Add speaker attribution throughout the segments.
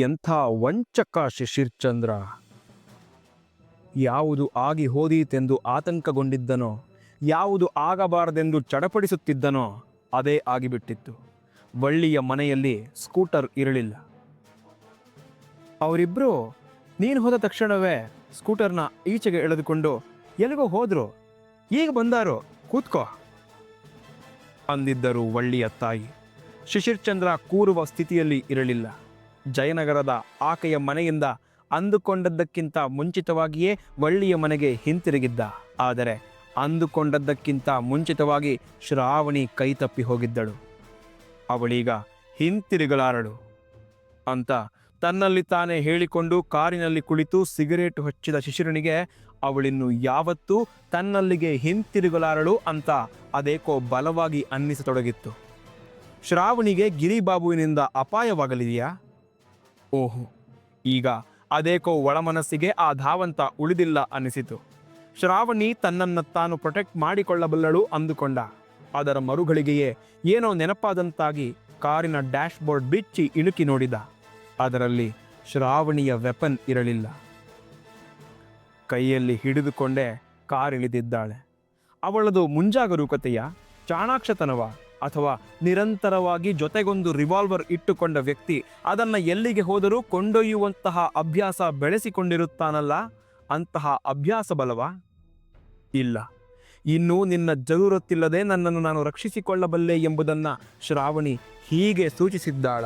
Speaker 1: ಎಂಥ ವಂಚಕ ಶಿಶಿರ್ಚಂದ್ರ ಯಾವುದು ಆಗಿ ಹೋದೀತೆಂದು ಆತಂಕಗೊಂಡಿದ್ದನೋ, ಯಾವುದು ಆಗಬಾರದೆಂದು ಚಡಪಡಿಸುತ್ತಿದ್ದನೋ, ಅದೇ ಆಗಿಬಿಟ್ಟಿತ್ತು. ವಳ್ಳಿಯ ಮನೆಯಲ್ಲಿ ಸ್ಕೂಟರ್ ಇರಲಿಲ್ಲ. ಅವರಿಬ್ಬರು ನೀನು ಹೋದ ತಕ್ಷಣವೇ ಸ್ಕೂಟರ್ನ ಈಚೆಗೆ ಎಳೆದುಕೊಂಡು ಎಲ್ಲಿಗೋ ಹೋದ್ರು, ಈಗ ಬಂದಾರೋ, ಕೂತ್ಕೋ ಅಂದಿದ್ದರು ವಳ್ಳಿಯ ತಾಯಿ. ಶಿಶಿರ್ಚಂದ್ರ ಕೂರುವ ಸ್ಥಿತಿಯಲ್ಲಿ ಇರಲಿಲ್ಲ. ಜಯನಗರದ ಆಕೆಯ ಮನೆಯಿಂದ ಅಂದುಕೊಂಡದ್ದಕ್ಕಿಂತ ಮುಂಚಿತವಾಗಿಯೇ ವಳ್ಳಿಯ ಮನೆಗೆ ಹಿಂತಿರುಗಿದ್ದ. ಆದರೆ ಅಂದುಕೊಂಡದ್ದಕ್ಕಿಂತ ಮುಂಚಿತವಾಗಿ ಶ್ರಾವಣಿ ಕೈತಪ್ಪಿ ಹೋಗಿದ್ದಳು. ಅವಳೀಗ ಹಿಂತಿರುಗಲಾರಳು. ಅಂತ ತನ್ನಲ್ಲಿ ತಾನೇ ಹೇಳಿಕೊಂಡು ಕಾರಿನಲ್ಲಿ ಕುಳಿತು ಸಿಗರೇಟ್ ಹಚ್ಚಿದ ಶಿಶಿರನಿಗೆ, ಅವಳಿನ್ನು ಯಾವತ್ತೂ ತನ್ನಲ್ಲಿಗೆ ಹಿಂತಿರುಗಲಾರಳು ಅಂತ ಅದೇಕೋ ಬಲವಾಗಿ ಅನ್ನಿಸತೊಡಗಿತ್ತು. ಶ್ರಾವಣಿಗೆ ಗಿರಿಬಾಬುವಿನಿಂದ ಅಪಾಯವಾಗಲಿದೆಯಾ? ಓಹೋ, ಈಗ ಅದೇಕೋ ಒಳಮನಸ್ಸಿಗೆ ಆ ಧಾವಂತ ಉಳಿದಿಲ್ಲ ಅನಿಸಿತು. ಶ್ರಾವಣಿ ತನ್ನನ್ನು ತಾನು ಪ್ರೊಟೆಕ್ಟ್ ಮಾಡಿಕೊಳ್ಳಬಲ್ಲಳು ಅಂದುಕೊಂಡ. ಅದರ ಮರುಗಳಿಗೆಯೇ ಏನೋ ನೆನಪಾದಂತಾಗಿ ಕಾರಿನ ಡ್ಯಾಶ್ ಬೋರ್ಡ್ ಬಿಚ್ಚಿ ಇಣುಕಿ ನೋಡಿದ. ಅದರಲ್ಲಿ ಶ್ರಾವಣಿಯ ವೆಪನ್ ಇರಲಿಲ್ಲ. ಕೈಯಲ್ಲಿ ಹಿಡಿದುಕೊಂಡೇ ಕಾರಿಳಿದಿದ್ದಾಳೆ. ಅವಳದು ಮುಂಜಾಗರೂಕತೆಯ ಚಾಣಾಕ್ಷತನವ. ಅಥವಾ ನಿರಂತರವಾಗಿ ಜೊತೆಗೊಂದು ರಿವಾಲ್ವರ್ ಇಟ್ಟುಕೊಂಡ ವ್ಯಕ್ತಿ ಅದನ್ನು ಎಲ್ಲಿಗೆ ಹೋದರೂ ಕೊಂಡೊಯ್ಯುವಂತಹ ಅಭ್ಯಾಸ ಬೆಳೆಸಿಕೊಂಡಿರುತ್ತಾನಲ್ಲ, ಅಂತಹ ಅಭ್ಯಾಸ ಬಲವ? ಇಲ್ಲ. ಇನ್ನು ನಿನ್ನ ಜರೂರತ್ತಿಲ್ಲದೆ ನನ್ನನ್ನು ನಾನು ರಕ್ಷಿಸಿಕೊಳ್ಳಬಲ್ಲೆ ಎಂಬುದನ್ನು ಶ್ರಾವಣಿ ಹೀಗೆ ಸೂಚಿಸಿದ್ದಾಳ.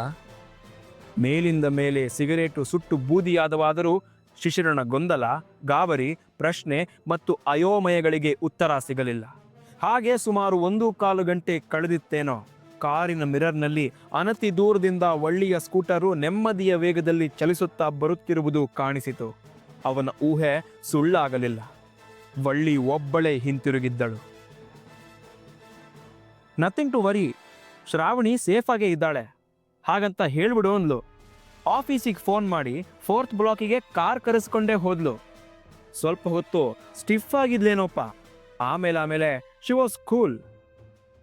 Speaker 1: ಮೇಲಿಂದ ಮೇಲೆ ಸಿಗರೇಟು ಸುಟ್ಟು ಬೂದಿಯಾದವಾದರೂ ಶಿಶಿರನ ಗೊಂದಲ, ಗಾಬರಿ, ಪ್ರಶ್ನೆ ಮತ್ತು ಅಯೋಮಯಗಳಿಗೆ ಉತ್ತರ ಸಿಗಲಿಲ್ಲ. ಹಾಗೆ ಸುಮಾರು ಒಂದು ಕಾಲು ಗಂಟೆ ಕಳೆದಿತ್ತೇನೋ. ಕಾರಿನ ಮಿರರ್ನಲ್ಲಿ ಅನತಿ ದೂರದಿಂದ ಒಳ್ಳೆಯ ಸ್ಕೂಟರು ನೆಮ್ಮದಿಯ ವೇಗದಲ್ಲಿ ಚಲಿಸುತ್ತಾ ಬರುತ್ತಿರುವುದು ಕಾಣಿಸಿತು. ಅವನ ಊಹೆ ಸುಳ್ಳಾಗಲಿಲ್ಲ. ವಳ್ಳಿ ಒಬ್ಬಳೇ ಹಿಂತಿರುಗಿದ್ದಳು. ನಥಿಂಗ್ ಟು ವರಿ ಶ್ರಾವಣಿ ಸೇಫಾಗೇ ಇದ್ದಾಳೆ. ಹಾಗಂತ ಹೇಳ್ಬಿಡು ಅಂದ್ಲು. ಆಫೀಸಿಗೆ ಫೋನ್ ಮಾಡಿ ಫೋರ್ತ್ ಬ್ಲಾಕಿಗೆ ಕಾರ್ ಕರೆಸ್ಕೊಂಡೇ ಹೋದ್ಲು. ಸ್ವಲ್ಪ ಹೊತ್ತು ಸ್ಟಿಫ್ ಆಗಿದ್ಲೇನೋಪ್ಪ. ಆಮೇಲೆ ಆಮೇಲೆ ಶಿ ವಾಸ್ ಕೂಲ್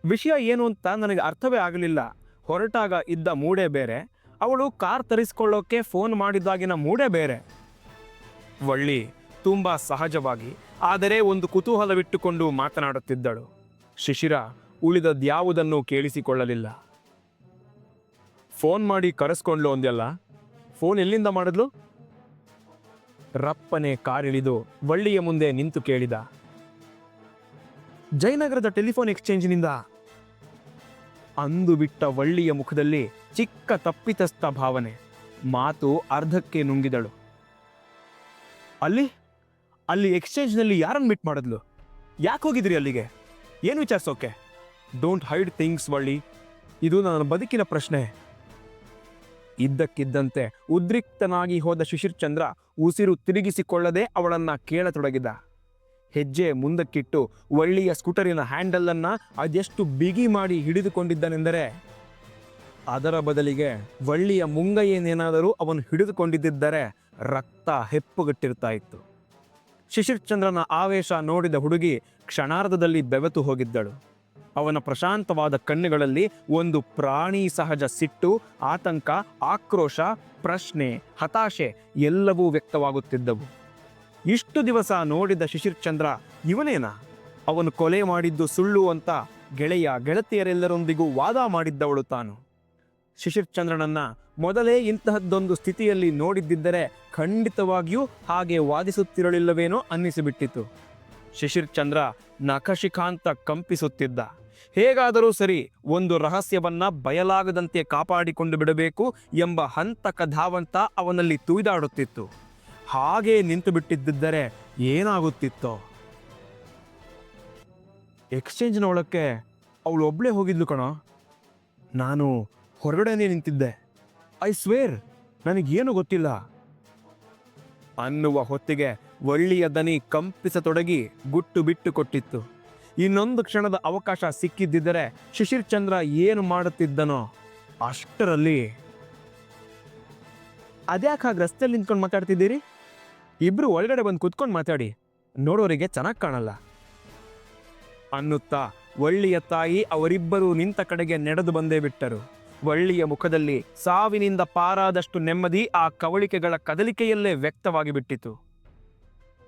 Speaker 1: ವಿಷಯ ಏನು ಅಂತ ನನಗೆ ಅರ್ಥವೇ ಆಗಲಿಲ್ಲ. ಹೊರಟಾಗ ಇದ್ದ ಮೂಡೆ ಬೇರೆ. ಅವಳು ಕಾರ್ ತರಿಸ್ಕೊಳ್ಳೋಕೆ ಫೋನ್ ಮಾಡಿದಾಗಿನ ಮೂಡೆ ಬೇರೆ. ವಳ್ಳಿ ತುಂಬ ಸಹಜವಾಗಿ, ಆದರೆ ಒಂದು ಕುತೂಹಲವಿಟ್ಟುಕೊಂಡು ಮಾತನಾಡುತ್ತಿದ್ದಳು. ಶಿಶಿರ ಉಳಿದದ್ಯಾವುದನ್ನು ಕೇಳಿಸಿಕೊಳ್ಳಲಿಲ್ಲ. ಫೋನ್ ಮಾಡಿ ಕರೆಸ್ಕೊಂಡ್ಲು ಅಂದ್ಯಲ್ಲ, ಫೋನ್ ಎಲ್ಲಿಂದ ಮಾಡಿದ್ಲು? ರಪ್ಪನೆ ಕಾರಿಳಿದು ವಳ್ಳಿಯ ಮುಂದೆ ನಿಂತು ಕೇಳಿದ. ಜಯನಗರದ ಟೆಲಿಫೋನ್ ಎಕ್ಸ್ಚೇಂಜ್ನಿಂದ ಅಂದು ಬಿಟ್ಟ ವಳ್ಳಿಯ ಮುಖದಲ್ಲಿ ಚಿಕ್ಕ ತಪ್ಪಿತಸ್ಥ ಭಾವನೆ. ಮಾತು ಅರ್ಧಕ್ಕೆ ನುಂಗಿದಳು. ಅಲ್ಲಿ? ಅಲ್ಲಿ ಎಕ್ಸ್ಚೇಂಜ್ನಲ್ಲಿ ಯಾರನ್ನು ಮೀಟ್ ಮಾಡಿದ್ಲು? ಯಾಕೆ ಹೋಗಿದ್ರಿ ಅಲ್ಲಿಗೆ? ಏನು ವಿಚಾರಿಸೋಕೆ? Don't hide things Valli. ಇದು ನನ್ನ ಬದುಕಿನ ಪ್ರಶ್ನೆ. ಇದ್ದಕ್ಕಿದ್ದಂತೆ ಉದ್ರಿಕ್ತನಾಗಿ ಹೋದ ಶಿಶಿರ್ಚಂದ್ರ ಉಸಿರು ತಿರುಗಿಸಿಕೊಳ್ಳದೆ ಅವಳನ್ನ ಕೇಳತೊಡಗಿದ. ಹೆಜ್ಜೆ ಮುಂದಕ್ಕಿಟ್ಟು ಒಳ್ಳೆಯ ಸ್ಕೂಟರಿನ ಹ್ಯಾಂಡಲನ್ನು ಅದೆಷ್ಟು ಬಿಗಿ ಮಾಡಿ ಹಿಡಿದುಕೊಂಡಿದ್ದನೆಂದರೆ, ಅದರ ಬದಲಿಗೆ ಒಳ್ಳೆಯ ಮುಂಗೈಯನ್ನೇನಾದರೂ ಅವನು ಹಿಡಿದುಕೊಂಡಿದ್ದರೆ ರಕ್ತ ಹೆಪ್ಪುಗಟ್ಟಿರ್ತಾ ಇತ್ತು. ಶಿಶಿರ್ಚಂದ್ರನ ಆವೇಶ ನೋಡಿದ ಹುಡುಗಿ ಕ್ಷಣಾರ್ಧದಲ್ಲಿ ಬೆವೆತು ಹೋಗಿದ್ದಳು. ಅವನ ಪ್ರಶಾಂತವಾದ ಕಣ್ಣುಗಳಲ್ಲಿ ಒಂದು ಪ್ರಾಣಿ ಸಹಜ ಸಿಟ್ಟು, ಆತಂಕ, ಆಕ್ರೋಶ, ಪ್ರಶ್ನೆ, ಹತಾಶೆ ಎಲ್ಲವೂ ವ್ಯಕ್ತವಾಗುತ್ತಿದ್ದವು. ಇಷ್ಟು ದಿವಸ ನೋಡಿದ ಶಿಶಿರ್ಚಂದ್ರ ಇವನೇನಾ? ಅವನು ಕೊಲೆ ಮಾಡಿದ್ದು ಸುಳ್ಳು ಅಂತ ಗೆಳೆಯ ಗೆಳತಿಯರೆಲ್ಲರೊಂದಿಗೂ ವಾದ ಮಾಡಿದ್ದವಳು ತಾನು. ಶಿಶಿರ್ಚಂದ್ರನನ್ನ ಮೊದಲೇ ಇಂತಹದ್ದೊಂದು ಸ್ಥಿತಿಯಲ್ಲಿ ನೋಡಿದ್ದಿದ್ದರೆ ಖಂಡಿತವಾಗಿಯೂ ಹಾಗೆ ವಾದಿಸುತ್ತಿರಲಿಲ್ಲವೇನೋ ಅನ್ನಿಸಿಬಿಟ್ಟಿತು. ಶಿಶಿರ್ಚಂದ್ರ ನಖಶಿಖಾಂತ ಕಂಪಿಸುತ್ತಿದ್ದ. ಹೇಗಾದರೂ ಸರಿ ಒಂದು ರಹಸ್ಯವನ್ನ ಬಯಲಾಗದಂತೆ ಕಾಪಾಡಿಕೊಂಡು ಬಿಡಬೇಕು ಎಂಬ ಹಂತಕ ಧಾವಂತ ಅವನಲ್ಲಿ ತುಯ್ದಾಡುತ್ತಿತ್ತು. ಹಾಗೇ ನಿಂತು ಬಿಟ್ಟಿದ್ದರೆ ಏನಾಗುತ್ತಿತ್ತೋ? ಎಕ್ಸ್ಚೇಂಜ್ನ ಒಳಕ್ಕೆ ಅವಳು ಒಬ್ಳೇ ಹೋಗಿದ್ಲು ಕಣೋ. ನಾನು ಹೊರಗಡೆನೇ ನಿಂತಿದ್ದೆ. ಐ ಸ್ವೇರ್, ನನಗೇನು ಗೊತ್ತಿಲ್ಲ. ಅನ್ನುವ ಹೊತ್ತಿಗೆ ಒಳ್ಳೆಯ ದನಿ ಕಂಪಿಸತೊಡಗಿ ಗುಟ್ಟು ಬಿಟ್ಟು ಕೊಟ್ಟಿತ್ತು. ಇನ್ನೊಂದು ಕ್ಷಣದ ಅವಕಾಶ ಸಿಕ್ಕಿದ್ದಿದ್ದರೆ ಶಿಶಿರ್ ಚಂದ್ರ ಏನು ಮಾಡುತ್ತಿದ್ದನೋ ಅಷ್ಟರಲ್ಲಿ ಅದ್ಯಾಕೆ ಹಾಗೆ ರಸ್ತೆಯಲ್ಲಿ ನಿಂತ್ಕೊಂಡು ಮಾತಾಡ್ತಿದ್ದೀರಿ? ಇಬ್ರು ಒಳಗಡೆ ಬಂದು ಕುತ್ಕೊಂಡು ಮಾತಾಡಿ. ನೋಡೋರಿಗೆ ಚೆನ್ನಾಗಿ ಕಾಣಲ್ಲ. ಅನ್ನುತ್ತಾ ಒಳ್ಳಿಯ ತಾಯಿ ಅವರಿಬ್ಬರು ನಿಂತ ಕಡೆಗೆ ನಡೆದು ಬಂದೇ ಬಿಟ್ಟರು. ಒಳ್ಳಿಯ ಮುಖದಲ್ಲಿ ಸಾವಿನಿಂದ ಪಾರಾದಷ್ಟು ನೆಮ್ಮದಿ ಆ ಕವಳಿಕೆಗಳ ಕದಲಿಕೆಯಲ್ಲೇ ವ್ಯಕ್ತವಾಗಿ ಬಿಟ್ಟಿತು.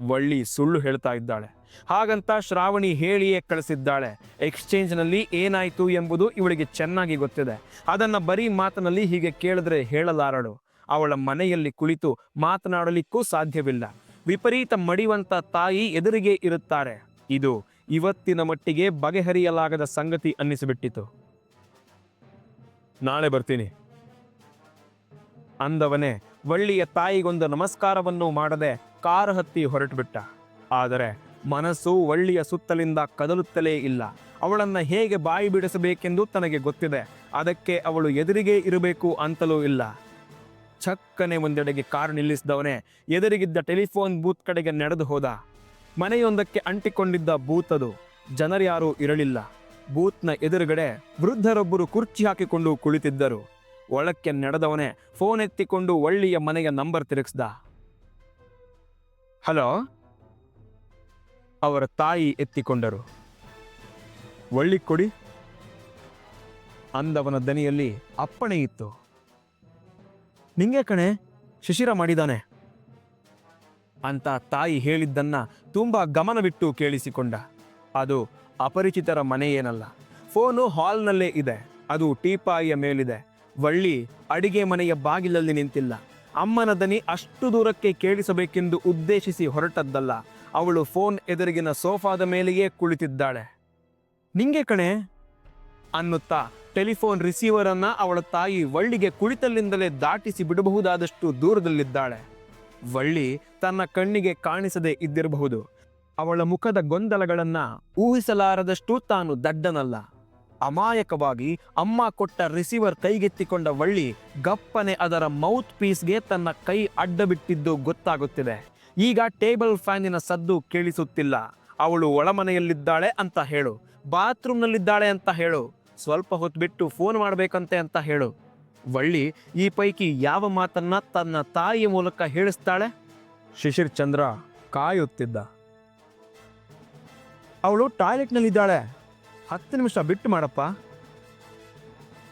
Speaker 1: ಒಳ್ಳಿ ಸುಳ್ಳು ಹೇಳ್ತಾ ಇದ್ದಾಳೆ. ಹಾಗಂತ ಶ್ರಾವಣಿ ಹೇಳಿಯೇ ಕಳಿಸಿದ್ದಾಳೆ. ಎಕ್ಸ್ಚೇಂಜ್ನಲ್ಲಿ ಏನಾಯ್ತು ಎಂಬುದು ಇವಳಿಗೆ ಚೆನ್ನಾಗಿ ಗೊತ್ತಿದೆ. ಅದನ್ನ ಬರೀ ಮಾತಿನಲ್ಲಿ ಹೀಗೆ ಕೇಳಿದ್ರೆ ಹೇಳಲಾರಳು. ಅವಳ ಮನೆಯಲ್ಲಿ ಕುಳಿತು ಮಾತನಾಡಲಿಕ್ಕೂ ಸಾಧ್ಯವಿಲ್ಲ. ವಿಪರೀತ ಮಡಿವಂತ ತಾಯಿ ಎದುರಿಗೆ ಇರುತ್ತಾರೆ. ಇದು ಇವತ್ತಿನ ಮಟ್ಟಿಗೆ ಬಗೆಹರಿಯಲಾಗದ ಸಂಗತಿ ಅನ್ನಿಸಿಬಿಟ್ಟಿತು. ನಾಳೆ ಬರ್ತೀನಿ. ಅಂದವನೇ, ವಳ್ಳಿಯ ತಾಯಿಗೊಂದು ನಮಸ್ಕಾರವನ್ನು ಮಾಡದೆ ಕಾರು ಹತ್ತಿ ಹೊರಟುಬಿಟ್ಟ. ಆದರೆ ಮನಸ್ಸು ವಳ್ಳಿಯ ಸುತ್ತಲಿಂದ ಕದಲುತ್ತಲೇ ಇಲ್ಲ. ಅವಳನ್ನ ಹೇಗೆ ಬಾಯಿ ಬಿಡಿಸಬೇಕೆಂದು ತನಗೆ ಗೊತ್ತಿದೆ. ಅದಕ್ಕೆ ಅವಳು ಎದುರಿಗೆ ಇರಬೇಕು ಅಂತಲೂ ಇಲ್ಲ. ಚಕ್ಕನೆ ಒಂದೆಡೆಗೆ ಕಾರು ನಿಲ್ಲಿಸಿದವನೇ ಎದುರಿಗಿದ್ದ ಟೆಲಿಫೋನ್ ಬೂತ್ ಕಡೆಗೆ ನಡೆದು ಹೋದ. ಮನೆಯೊಂದಕ್ಕೆ ಅಂಟಿಕೊಂಡಿದ್ದ ಬೂತ್ ಅದು. ಜನರ್ಯಾರೂ ಇರಲಿಲ್ಲ. ಬೂತ್ನ ಎದುರುಗಡೆ ವೃದ್ಧರೊಬ್ಬರು ಕುರ್ಚಿ ಹಾಕಿಕೊಂಡು ಕುಳಿತಿದ್ದರು. ಒಳಕ್ಕೆ ನಡೆದವನೇ ಫೋನ್ ಎತ್ತಿಕೊಂಡು ಒಳ್ಳೆಯ ಮನೆಯ ನಂಬರ್ ತಿರುಗಿಸ್ದ. ಹಲೋ? ಅವರ ತಾಯಿ ಎತ್ತಿಕೊಂಡರು. ಒಳ್ಳಿ ಕೊಡಿ. ಅಂದವನ ದನಿಯಲ್ಲಿ ಅಪ್ಪಣೆ ಇತ್ತು. ನಿಂಗೆ ಕಣೆ, ಶಿಶಿರ ಮಾಡಿದಾನೆ. ಅಂತ ತಾಯಿ ಹೇಳಿದ್ದನ್ನ ತುಂಬಾ ಗಮನವಿಟ್ಟು ಕೇಳಿಸಿಕೊಂಡ. ಅದು ಅಪರಿಚಿತರ ಮನೆ ಏನಲ್ಲ. ಫೋನು ಹಾಲ್ನಲ್ಲೇ ಇದೆ. ಅದು ಟೀಪಾಯಿಯ ಮೇಲಿದೆ. ವಳ್ಳಿ ಅಡಿಗೆ ಮನೆಯ ಬಾಗಿಲಲ್ಲಿ ನಿಂತಿಲ್ಲ. ಅಮ್ಮನ ದನಿ ಅಷ್ಟು ದೂರಕ್ಕೆ ಕೇಳಿಸಬೇಕೆಂದು ಉದ್ದೇಶಿಸಿ ಹೊರಟದ್ದಲ್ಲ. ಅವಳು ಫೋನ್ ಎದುರಿಗಿನ ಸೋಫಾದ ಮೇಲೆಯೇ ಕುಳಿತಿದ್ದಾಳೆ. ನಿಂಗೆ ಕಣೆ, ಅನ್ನುತ್ತಾ ಟೆಲಿಫೋನ್ ರಿಸೀವರ್ ಅನ್ನ ಅವಳ ತಾಯಿ ವಳ್ಳಿಗೆ ಕುಳಿತಲ್ಲಿಂದಲೇ ದಾಟಿಸಿ ಬಿಡಬಹುದಾದಷ್ಟು ದೂರದಲ್ಲಿದ್ದಾಳೆ. ವಳ್ಳಿ ತನ್ನ ಕಣ್ಣಿಗೆ ಕಾಣಿಸದೆ ಇದ್ದಿರಬಹುದು. ಅವಳ ಮುಖದ ಗೊಂದಲಗಳನ್ನ ಊಹಿಸಲಾರದಷ್ಟು ತಾನು ದಡ್ಡನಲ್ಲ. ಅಮಾಯಕವಾಗಿ ಅಮ್ಮ ಕೊಟ್ಟ ರಿಸೀವರ್ ಕೈಗೆತ್ತಿಕೊಂಡ ವಳ್ಳಿ ಗಪ್ಪನೆ ಅದರ ಮೌತ್ ಪೀಸ್ಗೆ ತನ್ನ ಕೈ ಅಡ್ಡ ಬಿಟ್ಟಿದ್ದು ಗೊತ್ತಾಗುತ್ತಿದೆ. ಈಗ ಟೇಬಲ್ ಫ್ಯಾನಿನ ಸದ್ದು ಕೇಳಿಸುತ್ತಿಲ್ಲ. ಅವಳು ಒಳಮನೆಯಲ್ಲಿದ್ದಾಳೆ ಅಂತ ಹೇಳು. ಬಾತ್ರೂಮ್ನಲ್ಲಿದ್ದಾಳೆ ಅಂತ ಹೇಳು. ಸ್ವಲ್ಪ ಹೊತ್ತು ಬಿಟ್ಟು ಫೋನ್ ಮಾಡಬೇಕಂತೆ ಅಂತ ಹೇಳು. ವಳ್ಳಿ, ಈ ಪೈಕಿ ಯಾವ ಮಾತನ್ನ ತನ್ನ ತಾಯಿಯ ಮೂಲಕ ಹೇಳಿಸ್ತಾಳೆ? ಶಿಶಿರ್ ಚಂದ್ರ ಕಾಯುತ್ತಿದ್ದ. ಅವಳು ಟಾಯ್ಲೆಟ್ನಲ್ಲಿದ್ದಾಳೆ. ಹತ್ತು ನಿಮಿಷ ಬಿಟ್ಟು ಮಾಡಪ್ಪ.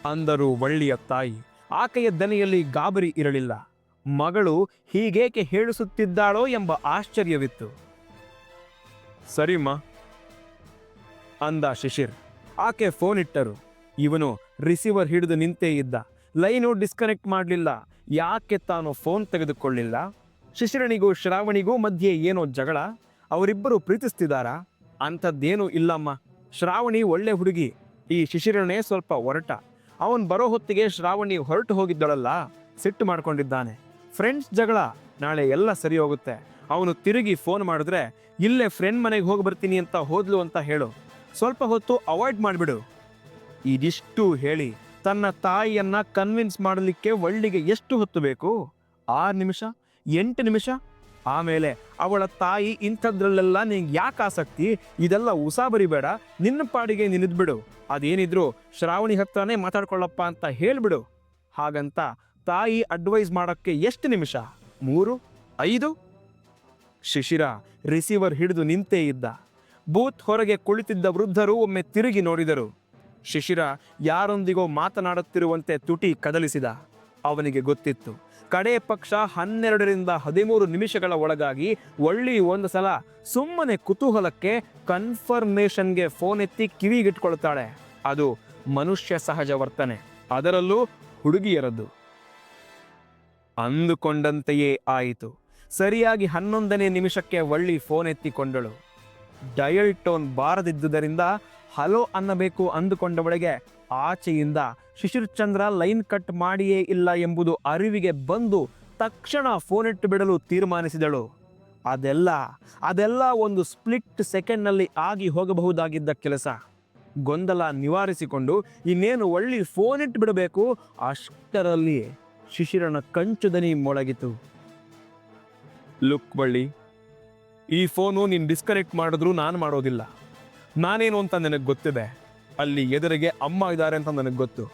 Speaker 1: ಅಂದರು ವಳ್ಳಿಯ ತಾಯಿ. ಆಕೆಯ ದನಿಯಲ್ಲಿ ಗಾಬರಿ ಇರಲಿಲ್ಲ. ಮಗಳು ಹೀಗೇಕೆ ಹೇಳಿಸುತ್ತಿದ್ದಾಳೋ ಎಂಬ ಆಶ್ಚರ್ಯವಿತ್ತು. ಸರಿಮ್ಮ, ಅಂದ ಶಿಶಿರ್. ಆಕೆ ಫೋನ್ ಇಟ್ಟರು. ಇವನು ರಿಸೀವರ್ ಹಿಡಿದು ನಿಂತೇ ಇದ್ದ. ಲೈನು ಡಿಸ್ಕನೆಕ್ಟ್ ಮಾಡಲಿಲ್ಲ. ಯಾಕೆ ತಾನು ಫೋನ್ ತೆಗೆದುಕೊಳ್ಳಿಲ್ಲ? ಶಿಶಿರಣಿಗೂ ಶ್ರಾವಣಿಗೂ ಮಧ್ಯೆ ಏನೋ ಜಗಳ. ಅವರಿಬ್ಬರು ಪ್ರೀತಿಸ್ತಿದ್ದಾರಾ ಅಂಥದ್ದೇನೂ ಇಲ್ಲಮ್ಮ. ಶ್ರಾವಣಿ ಒಳ್ಳೆ ಹುಡುಗಿ. ಈ ಶಿಶಿರನೇ ಸ್ವಲ್ಪ ಹೊರಟ ಅವನು ಬರೋ ಹೊತ್ತಿಗೆ ಶ್ರಾವಣಿ ಹೊರಟು ಹೋಗಿದ್ದಳಲ್ಲ. ಸಿಟ್ಟು ಮಾಡ್ಕೊಂಡಿದ್ದಾನೆ. ಫ್ರೆಂಡ್ಸ್ ಜಗಳ. ನಾಳೆ ಎಲ್ಲ ಸರಿ ಹೋಗುತ್ತೆ. ಅವನು ತಿರುಗಿ ಫೋನ್ ಮಾಡಿದ್ರೆ, ಇಲ್ಲೇ ಫ್ರೆಂಡ್ ಮನೆಗೆ ಹೋಗಿ ಬರ್ತೀನಿ ಅಂತ ಹೋದ್ಲು ಅಂತ ಹೇಳು. ಸ್ವಲ್ಪ ಹೊತ್ತು ಅವಾಯ್ಡ್ ಮಾಡಿಬಿಡು. ಇದಿಷ್ಟು ಹೇಳಿ ತನ್ನ ತಾಯಿಯನ್ನ ಕನ್ವಿನ್ಸ್ ಮಾಡಲಿಕ್ಕೆ ಒಳ್ಳಿಗೆ ಎಷ್ಟು ಹೊತ್ತು ಬೇಕು? ಆರು ನಿಮಿಷ? ಎಂಟು ನಿಮಿಷ? ಆಮೇಲೆ ಅವಳ ತಾಯಿ ಇಂಥದ್ರಲ್ಲೆಲ್ಲ ನಿಂಗೆ ಯಾಕೆ ಆಸಕ್ತಿ? ಇದೆಲ್ಲ ಉಸಾಬರಿ ಬೇಡ. ನಿನ್ನ ಪಾಡಿಗೆ ನಿಲ್ಲಿದ್ಬಿಡು ಅದೇನಿದ್ರು ಶ್ರಾವಣಿ ಹತ್ರನೇ ಮಾತಾಡ್ಕೊಳ್ಳಪ್ಪ ಅಂತ ಹೇಳ್ಬಿಡು. ಹಾಗಂತ ತಾಯಿ ಅಡ್ವೈಸ್ ಮಾಡೋಕ್ಕೆ ಎಷ್ಟು ನಿಮಿಷ? ಮೂರು? ಐದು? ಶಿಶಿರ ರಿಸೀವರ್ ಹಿಡಿದು ನಿಂತೇ ಇದ್ದ. ಬೂತ್ ಹೊರಗೆ ಕುಳಿತಿದ್ದ ವೃದ್ಧರು ಒಮ್ಮೆ ತಿರುಗಿ ನೋಡಿದರು. ಶಿಶಿರ ಯಾರೊಂದಿಗೋ ಮಾತನಾಡುತ್ತಿರುವಂತೆ ತುಟಿ ಕದಲಿಸಿದ. ಅವನಿಗೆ ಗೊತ್ತಿತ್ತು. ಕಡೆ ಪಕ್ಷ ಹನ್ನೆರಡರಿಂದ ಹದಿಮೂರು ನಿಮಿಷಗಳ ಒಳಗಾಗಿ ಒಳ್ಳಿ ಒಂದು ಸಲ ಸುಮ್ಮನೆ ಕುತೂಹಲಕ್ಕೆ ಕನ್ಫರ್ಮೇಷನ್ಗೆ ಫೋನ್ ಎತ್ತಿ ಕಿವಿಗಿಟ್ಕೊಳ್ತಾಳೆ. ಅದು ಮನುಷ್ಯ ಸಹಜ ವರ್ತನೆ. ಅದರಲ್ಲೂ ಹುಡುಗಿಯರದ್ದು. ಅಂದುಕೊಂಡಂತೆಯೇ ಆಯಿತು. ಸರಿಯಾಗಿ ಹನ್ನೊಂದನೇ ನಿಮಿಷಕ್ಕೆ ಒಳ್ಳಿ ಫೋನ್ ಎತ್ತಿಕೊಂಡಳು. ಡಯಲ್ ಟೋನ್ ಬಾರದಿದ್ದುದರಿಂದ ಹಲೋ ಅನ್ನಬೇಕು ಅಂದುಕೊಂಡವಳಿಗೆ ಆಚೆಯಿಂದ ಶಿಶಿರ್ ಚಂದ್ರ ಲೈನ್ ಕಟ್ ಮಾಡಿಯೇ ಇಲ್ಲ ಎಂಬುದು ಅರಿವಿಗೆ ಬಂದು ತಕ್ಷಣ ಫೋನ್ ಇಟ್ಟು ಬಿಡಲು ತೀರ್ಮಾನಿಸಿದಳು. ಅದೆಲ್ಲ ಅದೆಲ್ಲ ಒಂದು ಸ್ಪ್ಲಿಟ್ ಸೆಕೆಂಡ್ನಲ್ಲಿ ಆಗಿ ಹೋಗಬಹುದಾಗಿದ್ದ ಕೆಲಸ. ಗೊಂದಲ ನಿವಾರಿಸಿಕೊಂಡು ಇನ್ನೇನು ಒಳ್ಳಿ ಫೋನ್ ಇಟ್ಟು ಬಿಡಬೇಕು? ಅಷ್ಟರಲ್ಲಿ ಶಿಶಿರನ ಕಂಚುದನಿ ಮೊಳಗಿತು. ಲುಕ್ ಬಳ್ಳಿ ಈ ಫೋನು ನೀನು ಡಿಸ್ಕನೆಕ್ಟ್ ಮಾಡಿದ್ರು ನಾನು ಮಾಡೋದಿಲ್ಲ. ನಾನೇನು ಅಂತ ನನಗೆ ಗೊತ್ತಿದೆ? ಅಲ್ಲಿ ಎದುರಿಗೆ ಅಮ್ಮ ಇದ್ದಾರೆ ಅಂತ ನನಗೆ ಗೊತ್ತು.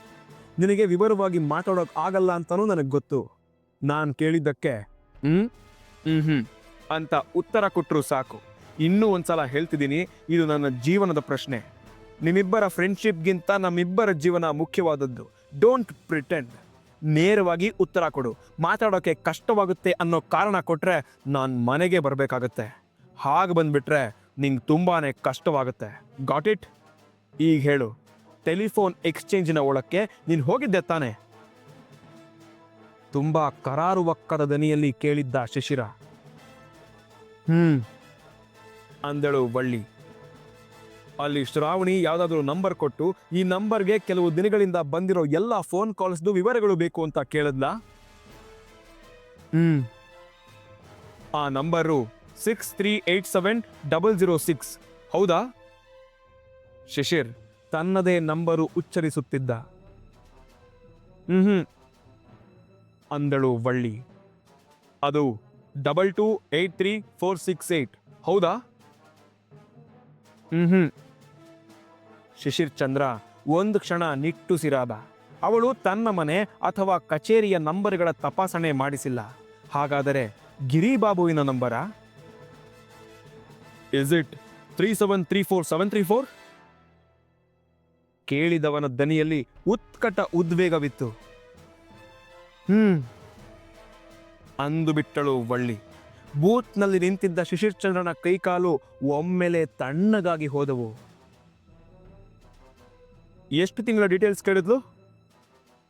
Speaker 1: ನಿನಗೆ ವಿವರವಾಗಿ ಮಾತಾಡೋಕೆ ಆಗಲ್ಲ ಅಂತಲೂ ನನಗೆ ಗೊತ್ತು. ನಾನು ಕೇಳಿದ್ದಕ್ಕೆ ಹ್ಞೂ ಹ್ಞೂ ಹ್ಞೂ ಅಂತ ಉತ್ತರ ಕೊಟ್ಟರು ಸಾಕು. ಇನ್ನೂ ಒಂದ್ಸಲ ಹೇಳ್ತಿದ್ದೀನಿ, ಇದು ನನ್ನ ಜೀವನದ ಪ್ರಶ್ನೆ. ನಿಮ್ಮಿಬ್ಬರ ಫ್ರೆಂಡ್ಶಿಪ್ಗಿಂತ ನಮ್ಮಿಬ್ಬರ ಜೀವನ ಮುಖ್ಯವಾದದ್ದು. ಡೋಂಟ್ ಪ್ರಿಟೆಂಡ್ ನೇರವಾಗಿ ಉತ್ತರ ಕೊಡು. ಮಾತಾಡೋಕೆ ಕಷ್ಟವಾಗುತ್ತೆ ಅನ್ನೋ ಕಾರಣ ಕೊಟ್ಟರೆ ನಾನು ಮನೆಗೆ ಬರಬೇಕಾಗತ್ತೆ. ಹಾಗೆ ಬಂದ್ಬಿಟ್ರೆ ನಿಂಗೆ ತುಂಬಾ ಕಷ್ಟವಾಗುತ್ತೆ. ಗಾಟ್ ಇಟ್ ಈಗ ಹೇಳು. ಟೆಲಿಫೋನ್ ಎಕ್ಸ್ಚೇಂಜಿನ ಒಳಕ್ಕೆ ನೀನು ಹೋಗಿದ್ದೆ ತಾನೆ? ತುಂಬಾ ಕರಾರುವಕ್ಕದ ದನಿಯಲ್ಲಿ ಕೇಳಿದ್ದ ಶಿಶಿರ. ಹ್ಮ್. ಅಂದಳು ಬಳ್ಳಿ ಅಲ್ಲಿ ಶ್ರಾವಣಿ ಯಾವುದಾದ್ರೂ ನಂಬರ್ ಕೊಟ್ಟು ಈ ನಂಬರ್ಗೆ ಕೆಲವು ದಿನಗಳಿಂದ ಬಂದಿರೋ ಎಲ್ಲ ಫೋನ್ ಕಾಲ್ಸ್ದು ವಿವರಗಳು ಬೇಕು ಅಂತ ಕೇಳಿದ್ಲಾ? ಹ್ಮ್. ಆ number six three eight seven double zero six. ಹೌದಾ? ಶಶಿರ್, ತನ್ನದೇ ನಂಬರು ಉಚ್ಚರಿಸುತ್ತಿದ್ದ. ಹ್ಮ್ ಅಂದಳು ವಳ್ಳಿ. ಅದು double two eight three four six eight. ಹೌದಾ? ಹ್ಮ್ ಶಿಶಿರ್ ಚಂದ್ರ, ಒಂದು ಕ್ಷಣ ನಿಟ್ಟುಸಿರಾದ. ಅವಳು ತನ್ನ ಮನೆ ಅಥವಾ ಕಚೇರಿಯ ನಂಬರ್ಗಳ ತಪಾಸಣೆ ಮಾಡಿಸಿಲ್ಲ. ಹಾಗಾದರೆ ಗಿರಿಬಾಬುವಿನ number? Is it three seven three four seven three four ಕೇಳಿದವನ ದನಿಯಲ್ಲಿ ಉತ್ಕಟ ಉದ್ವೇಗವಿತ್ತು. ಹ್ಮ್. ಅಂದು ಬಿಟ್ಟಳು ವಳ್ಳಿ. ಬೂತ್ನಲ್ಲಿ ನಿಂತಿದ್ದ ಶಿಶಿರ್ಚಂದ್ರನ ಕೈಕಾಲು ಒಮ್ಮೆಲೆ ತಣ್ಣಗಾಗಿ ಹೋದವು. ಎಷ್ಟು ತಿಂಗಳ ಡೀಟೇಲ್ಸ್ ಕೇಳಿದ್ಲು?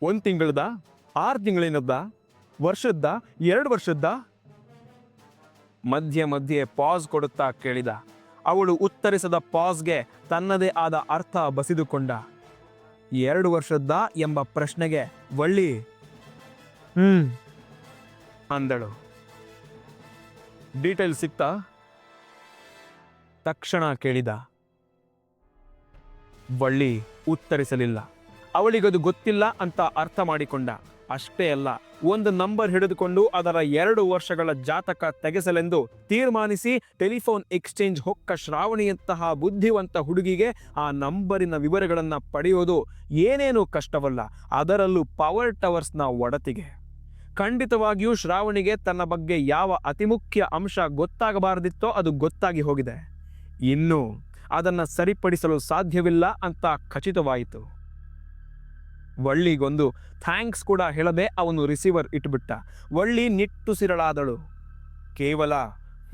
Speaker 1: ಒಂದು ತಿಂಗಳದ? ಆರು ತಿಂಗಳಿನದ್ದ? ವರ್ಷದ್ದ? ಎರಡು ವರ್ಷದ್ದ? ಮಧ್ಯೆ ಮಧ್ಯೆ ಪಾಸ್ ಕೊಡುತ್ತಾ ಕೇಳಿದ. ಅವಳು ಉತ್ತರಿಸದ ಪಾಸ್ಗೆ ತನ್ನದೇ ಆದ ಅರ್ಥ ಬಸಿದುಕೊಂಡ. ಎರಡು ವರ್ಷದ್ದ ಎಂಬ ಪ್ರಶ್ನೆಗೆ ವಳ್ಳಿ ಹ್ಮ್. ಅಂದಳು. ಡೀಟೇಲ್ ಸಿಕ್ತಾ? ತಕ್ಷಣ ಕೇಳಿದ. ವಳ್ಳಿ ಉತ್ತರಿಸಲಿಲ್ಲ. ಅವಳಿಗದು ಗೊತ್ತಿಲ್ಲ ಅಂತ ಅರ್ಥ ಮಾಡಿಕೊಂಡ. ಅಷ್ಟೇ ಅಲ್ಲ, ಒಂದು ನಂಬರ್ ಹಿಡಿದುಕೊಂಡು ಅದರ ಎರಡು ವರ್ಷಗಳ ಜಾತಕ ತೆಗೆಸಲೆಂದು ತೀರ್ಮಾನಿಸಿ ಟೆಲಿಫೋನ್ ಎಕ್ಸ್ಚೇಂಜ್ ಹೊಕ್ಕ ಶ್ರಾವಣಿಯಂತಹ ಬುದ್ಧಿವಂತ ಹುಡುಗಿಗೆ ಆ ನಂಬರಿನ ವಿವರಗಳನ್ನು ಪಡೆಯೋದು ಏನೇನೂ ಕಷ್ಟವಲ್ಲ, ಅದರಲ್ಲೂ ಪವರ್ ಟವರ್ಸ್ನ ಒಡತಿಗೆ. ಖಂಡಿತವಾಗಿಯೂ ಶ್ರಾವಣಿಗೆ ತನ್ನ ಬಗ್ಗೆ ಯಾವ ಅತಿಮುಖ್ಯ ಅಂಶ ಗೊತ್ತಾಗಬಾರದಿತ್ತೋ ಅದು ಗೊತ್ತಾಗಿ ಹೋಗಿದೆ. ಇನ್ನು ಅದನ್ನು ಸರಿಪಡಿಸಲು ಸಾಧ್ಯವಿಲ್ಲ ಅಂತ ಖಚಿತವಾಯಿತು. ವಳ್ಳಿಗೊಂದು ಥ್ಯಾಂಕ್ಸ್ ಕೂಡ ಹೇಳದೆ ಅವನು ರಿಸೀವರ್ ಇಟ್ಬಿಟ್ಟ. ವಳ್ಳಿ ನಿಟ್ಟುಸಿರಳಾದಳು ಕೇವಲ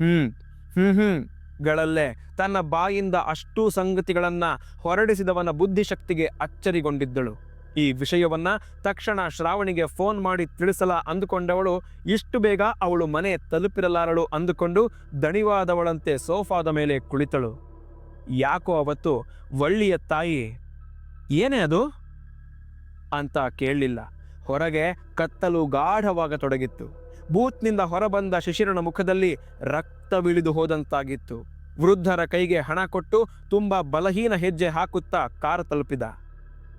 Speaker 1: ಹ್ಮ್ ಹ್ಮ್ ಹ್ಮ್ ಗಳಲ್ಲೇ ತನ್ನ ಬಾಯಿಂದ ಅಷ್ಟೂ ಸಂಗತಿಗಳನ್ನು ಹೊರಡಿಸಿದವನ ಬುದ್ಧಿಶಕ್ತಿಗೆ ಅಚ್ಚರಿಗೊಂಡಿದ್ದಳು. ಈ ವಿಷಯವನ್ನ ತಕ್ಷಣ ಶ್ರಾವಣಿಗೆ ಫೋನ್ ಮಾಡಿ ತಿಳಿಸಲ ಅಂದುಕೊಂಡವಳು ಇಷ್ಟು ಬೇಗ ಅವಳು ಮನೆ ತಲುಪಿರಲಾರಳು ಅಂದುಕೊಂಡು ದಣಿವಾದವಳಂತೆ ಸೋಫಾದ ಮೇಲೆ ಕುಳಿತಳು. ಯಾಕೋ ಅವತ್ತು ವಳ್ಳಿಯ ತಾಯಿ? ಏನೇ ಅದು? ಅಂತ ಕೇಳಲಿಲ್ಲ. ಹೊರಗೆ ಕತ್ತಲು ಗಾಢವಾಗತೊಡಗಿತ್ತು. ಬೂತ್ನಿಂದ ಹೊರಬಂದ ಶಿಶಿರನ ಮುಖದಲ್ಲಿ ರಕ್ತವಿಳಿದು ಹೋದಂತಾಗಿತ್ತು. ವೃದ್ಧರ ಕೈಗೆ ಹಣ ಕೊಟ್ಟು ತುಂಬ ಬಲಹೀನ ಹೆಜ್ಜೆ ಹಾಕುತ್ತಾ ಕಾರ ತಲುಪಿದ.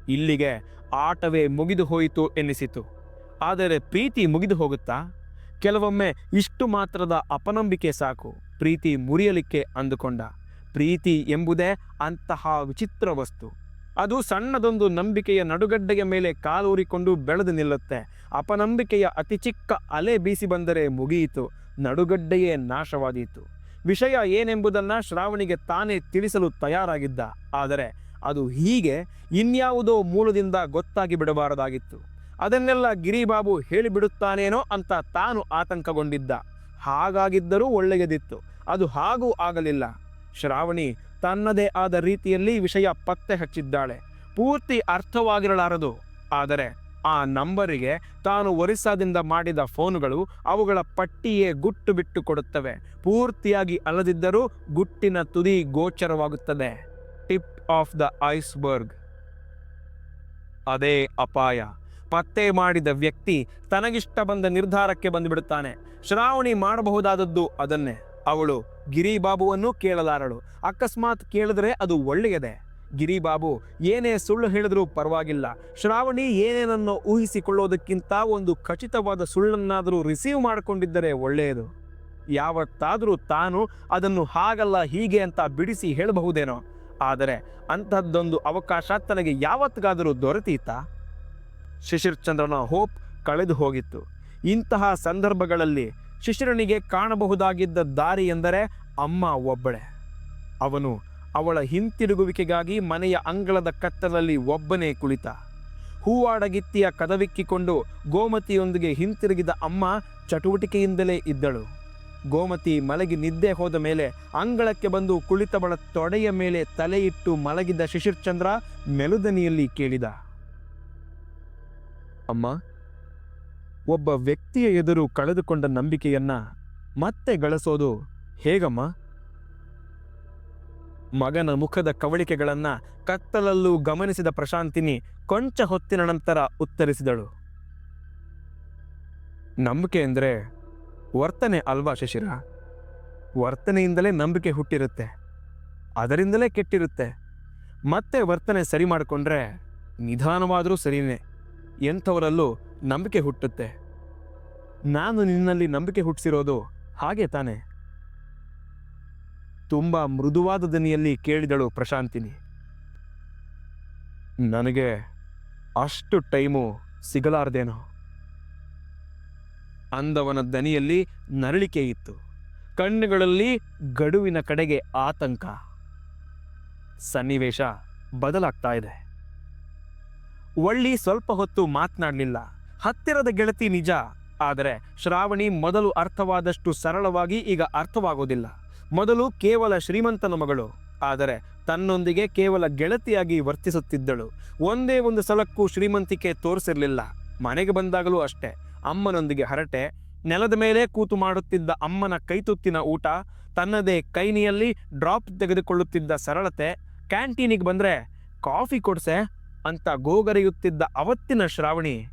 Speaker 1: ಇಲ್ಲಿಗೆ ಆಟವೇ ಮುಗಿದು ಹೋಯಿತು ಎನ್ನಿಸಿತು. ಆದರೆ ಪ್ರೀತಿ ಮುಗಿದು ಹೋಗುತ್ತಾ? ಕೆಲವೊಮ್ಮೆ ಇಷ್ಟು ಮಾತ್ರದ ಅಪನಂಬಿಕೆ ಸಾಕು. ಪ್ರೀತಿ ಮುರಿಯಲಿಕ್ಕೆ ಅಂದುಕೊಂಡ. ಪ್ರೀತಿ ಎಂಬುದೇ ಅಂತಹ ವಿಚಿತ್ರ ವಸ್ತು. ಅದು ಸಣ್ಣದೊಂದು ನಂಬಿಕೆಯ ನಡುಗಡ್ಡೆಯ ಮೇಲೆ ಕಾಲೂರಿಕೊಂಡು ಬೆಳೆದು ನಿಲ್ಲುತ್ತೆ. ಅಪನಂಬಿಕೆಯ ಅತಿ ಚಿಕ್ಕ ಅಲೆ ಬೀಸಿ ಬಂದರೆ ಮುಗಿಯಿತು, ನಡುಗಡ್ಡೆಯೇ ನಾಶವಾದೀತು. ವಿಷಯ ಏನೆಂಬುದನ್ನು ಶ್ರಾವಣಿಗೆ ತಾನೇ ತಿಳಿಸಲು ತಯಾರಾಗಿದ್ದ, ಆದರೆ ಅದು ಹೀಗೆ ಇನ್ಯಾವುದೋ ಮೂಲದಿಂದ ಗೊತ್ತಾಗಿ ಬಿಡಬಾರದಾಗಿತ್ತು. ಅದನ್ನೆಲ್ಲ ಗಿರಿಬಾಬು ಹೇಳಿಬಿಡುತ್ತಾನೇನೋ ಅಂತ ತಾನು ಆತಂಕಗೊಂಡಿದ್ದ. ಹಾಗಾಗಿದ್ದರೂ ಒಳ್ಳೆಯದಿತ್ತು, ಅದು ಹಾಗೂ ಆಗಲಿಲ್ಲ. ಶ್ರಾವಣಿ ತನ್ನದೇ ಆದ ರೀತಿಯಲ್ಲಿ ವಿಷಯ ಪತ್ತೆ ಹಚ್ಚಿದ್ದಾಳೆ. ಪೂರ್ತಿ ಅರ್ಥವಾಗಿರಲಾರದು. ಆದರೆ ಆ ನಂಬರಿಗೆ ತಾನು ಒರಿಸ್ಸಾದಿಂದ ಮಾಡಿದ ಫೋನುಗಳು ಅವುಗಳ ಪಟ್ಟಿಯೇ ಗುಟ್ಟು ಬಿಟ್ಟು ಕೊಡುತ್ತವೆ. ಪೂರ್ತಿಯಾಗಿ ಅಲ್ಲದಿದ್ದರೂ ಗುಟ್ಟಿನ ತುದಿ ಗೋಚರವಾಗುತ್ತದೆ. Tip of the iceberg. ಅದೇ ಅಪಾಯ. ಪತ್ತೆ ಮಾಡಿದ ವ್ಯಕ್ತಿ ತನಗಿಷ್ಟ ಬಂದ ನಿರ್ಧಾರಕ್ಕೆ ಬಂದುಬಿಡುತ್ತಾನೆ. ಶ್ರಾವಣಿ ಮಾಡಬಹುದಾದದ್ದು ಅದನ್ನೇ. ಅವಳು ಗಿರಿಬಾಬುವನ್ನು ಕೇಳಲಾರಳು. ಅಕಸ್ಮಾತ್ ಕೇಳಿದ್ರೆ ಅದು ಒಳ್ಳೆಯದೇ. ಗಿರಿಬಾಬು, ಏನೇ ಸುಳ್ಳು ಹೇಳಿದ್ರೂ ಪರವಾಗಿಲ್ಲ. ಶ್ರಾವಣಿ ಏನೇನನ್ನು ಊಹಿಸಿಕೊಳ್ಳೋದಕ್ಕಿಂತ ಒಂದು ಖಚಿತವಾದ ಸುಳ್ಳನ್ನಾದರೂ ರಿಸೀವ್ ಮಾಡಿಕೊಂಡಿದ್ದರೆ ಒಳ್ಳೆಯದು. ಯಾವತ್ತಾದರೂ ತಾನು ಅದನ್ನು ಹಾಗಲ್ಲ ಹೀಗೆ ಅಂತ ಬಿಡಿಸಿ ಹೇಳಬಹುದೇನೋ. ಆದರೆ ಅಂಥದ್ದೊಂದು ಅವಕಾಶ ತನಗೆ ಯಾವತ್ತಿಗಾದರೂ ದೊರೆತೀತಾ? ಶಿಶಿರ್ಚಂದ್ರನ ಹೋಪ್ ಕಳೆದು ಹೋಗಿತ್ತು. ಇಂತಹ ಸಂದರ್ಭಗಳಲ್ಲಿ ಶಿಶಿರನಿಗೆ ಕಾಣಬಹುದಾಗಿದ್ದ ದಾರಿ ಎಂದರೆ ಅಮ್ಮ ಒಬ್ಬಳೆ. ಅವನು ಅವಳ ಹಿಂತಿರುಗುವಿಕೆಗಾಗಿ ಮನೆಯ ಅಂಗಳದ ಕತ್ತಲಲ್ಲಿ ಒಬ್ಬನೇ ಕುಳಿತ. ಹೂವಾಡಗಿತ್ತಿಯ ಕದವಿಕ್ಕಿಕೊಂಡು ಗೋಮತಿಯೊಂದಿಗೆ ಹಿಂತಿರುಗಿದ ಅಮ್ಮ ಚಟುವಟಿಕೆಯಿಂದಲೇ ಇದ್ದಳು. ಗೋಮತಿ ಮಲಗಿ ನಿದ್ದೆ ಹೋದ ಮೇಲೆ ಅಂಗಳಕ್ಕೆ ಬಂದು ಕುಳಿತವಳ ತೊಡೆಯ ಮೇಲೆ ತಲೆಯಿಟ್ಟು ಮಲಗಿದ್ದ ಶಿಶಿರ್ಚಂದ್ರ ಮೆಲುದನಿಯಲ್ಲಿ ಕೇಳಿದ, ಅಮ್ಮ ಒಬ್ಬ ವ್ಯಕ್ತಿಯ ಎದುರು ಕಳೆದುಕೊಂಡ ನಂಬಿಕೆಯನ್ನ ಮತ್ತೆ ಗಳಿಸೋದು ಹೇಗಮ್ಮ? ಮಗನ ಮುಖದ ಕವಳಿಕೆಗಳನ್ನ ಕತ್ತಲಲ್ಲೂ ಗಮನಿಸಿದ ಪ್ರಶಾಂತಿನಿ ಕೊಂಚ ಹೊತ್ತಿನ ನಂತರ ಉತ್ತರಿಸಿದಳು. ನಂಬಿಕೆ ಅಂದ್ರೆ ವರ್ತನೆ ಅಲ್ವಾ ಶಶಿರ? ವರ್ತನೆಯಿಂದಲೇ ನಂಬಿಕೆ ಹುಟ್ಟಿರುತ್ತೆ. ಅದರಿಂದಲೇ ಕೆಟ್ಟಿರುತ್ತೆ. ಮತ್ತೆ ವರ್ತನೆ ಸರಿ ಮಾಡಿಕೊಂಡ್ರೆ ನಿಧಾನವಾದರೂ ಸರಿನೇ. ಎಂಥವರಲ್ಲೂ ನಂಬಿಕೆ ಹುಟ್ಟುತ್ತೆ. ನಾನು ನಿನ್ನಲ್ಲಿ ನಂಬಿಕೆ ಹುಟ್ಟಿಸಿರೋದು ಹಾಗೆ ತಾನೆ. ತುಂಬ ಮೃದುವಾದ ದನಿಯಲ್ಲಿ ಕೇಳಿದಳು ಪ್ರಶಾಂತಿನಿ. ನನಗೆ ಅಷ್ಟು ಟೈಮು ಸಿಗಲಾರ್ದೇನೋ. ಅಂದವನ ದನಿಯಲ್ಲಿ ನರಳಿಕೆ ಇತ್ತು. ಕಣ್ಣುಗಳಲ್ಲಿ ಗಡುವಿನ ಕಡೆಗೆ ಆತಂಕ. ಸನ್ನಿವೇಶ ಬದಲಾಗ್ತಾ ಇದೆ. ಒಳ್ಳಿ ಸ್ವಲ್ಪ ಹೊತ್ತು ಮಾತನಾಡಲಿಲ್ಲ. ಹತ್ತಿರದ ಗೆಳತಿ ನಿಜ, ಆದರೆ ಶ್ರಾವಣಿ ಮೊದಲು ಅರ್ಥವಾದಷ್ಟು ಸರಳವಾಗಿ ಈಗ ಅರ್ಥವಾಗೋದಿಲ್ಲ. ಮೊದಲು ಕೇವಲ ಶ್ರೀಮಂತನ ಮಗಳು, ಆದರೆ ತನ್ನೊಂದಿಗೆ ಕೇವಲ ಗೆಳತಿಯಾಗಿ ವರ್ತಿಸುತ್ತಿದ್ದಳು. ಒಂದೇ ಒಂದು ಸಲಕ್ಕೂ ಶ್ರೀಮಂತಿಕೆ ತೋರಿಸಿರಲಿಲ್ಲ. ಮನೆಗೆ ಬಂದಾಗಲೂ ಅಷ್ಟೇ. ಅಮ್ಮನೊಂದಿಗೆ ಹರಟೆ, ನೆಲದ ಮೇಲೆ ಕೂತು ಮಾಡುತ್ತಿದ್ದ ಅಮ್ಮನ ಕೈತುತ್ತಿನ ಊಟ, ತನ್ನದೇ ಕೈನಿಯಲ್ಲಿ ಡ್ರಾಪ್ ತೆಗೆದುಕೊಳ್ಳುತ್ತಿದ್ದ ಸರಳತೆ, ಕ್ಯಾಂಟೀನಿಗೆ ಬಂದರೆ ಕಾಫಿ ಕೊಡ್ಸೆ ಅಂತ ಗೋಗರೆಯುತ್ತಿದ್ದ ಅವತ್ತಿನ ಶ್ರಾವಣಿ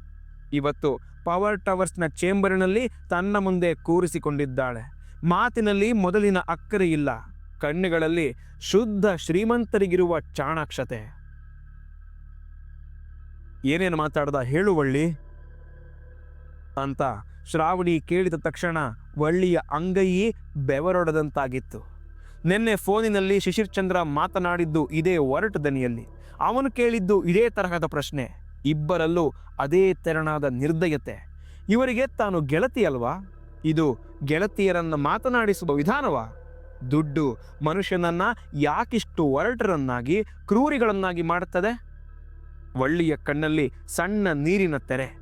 Speaker 1: ಇವತ್ತು ಪವರ್ ಟವರ್ಸ್ನ ಚೇಂಬರಿನಲ್ಲಿ ತನ್ನ ಮುಂದೆ ಕೂರಿಸಿಕೊಂಡಿದ್ದಾಳೆ. ಮಾತಿನಲ್ಲಿ ಮೊದಲಿನ ಅಕ್ಕರೆ ಇಲ್ಲ. ಕಣ್ಣುಗಳಲ್ಲಿ ಶುದ್ಧ ಶ್ರೀಮಂತರಿಗಿರುವ ಚಾಣಾಕ್ಷತೆ. ಏನೇನು ಮಾತಾಡ್ದ ಹೇಳುವಳ್ಳಿ ಅಂತ ಶ್ರಾವಣಿ ಕೇಳಿದ ತಕ್ಷಣ ವಳ್ಳಿಯ ಅಂಗೈಯಿ ಬೆವರೊಡದಂತಾಗಿತ್ತು. ನಿನ್ನೆ ಫೋನಿನಲ್ಲಿ ಶಿಶಿರ್ಚಂದ್ರ ಮಾತನಾಡಿದ್ದು ಇದೇ ಒರಟು ದನಿಯಲ್ಲಿ. ಅವನು ಕೇಳಿದ್ದು ಇದೇ ತರಹದ ಪ್ರಶ್ನೆ. ಇಬ್ಬರಲ್ಲೂ ಅದೇ ತೆರನಾದ ನಿರ್ದಯತೆ. ಇವರಿಗೆ ತಾನು ಗೆಳತಿಯಲ್ವಾ ಇದು ಗೆಳತಿಯರನ್ನು ಮಾತನಾಡಿಸುವ ವಿಧಾನವಾ? ದುಡ್ಡು ಮನುಷ್ಯನನ್ನ ಯಾಕಿಷ್ಟು ಒರಟರನ್ನಾಗಿ, ಕ್ರೂರಿಗಳನ್ನಾಗಿ ಮಾಡುತ್ತದೆ? ವಳ್ಳಿಯ ಕಣ್ಣಲ್ಲಿ ಸಣ್ಣ ನೀರಿನ ತೆರೆ.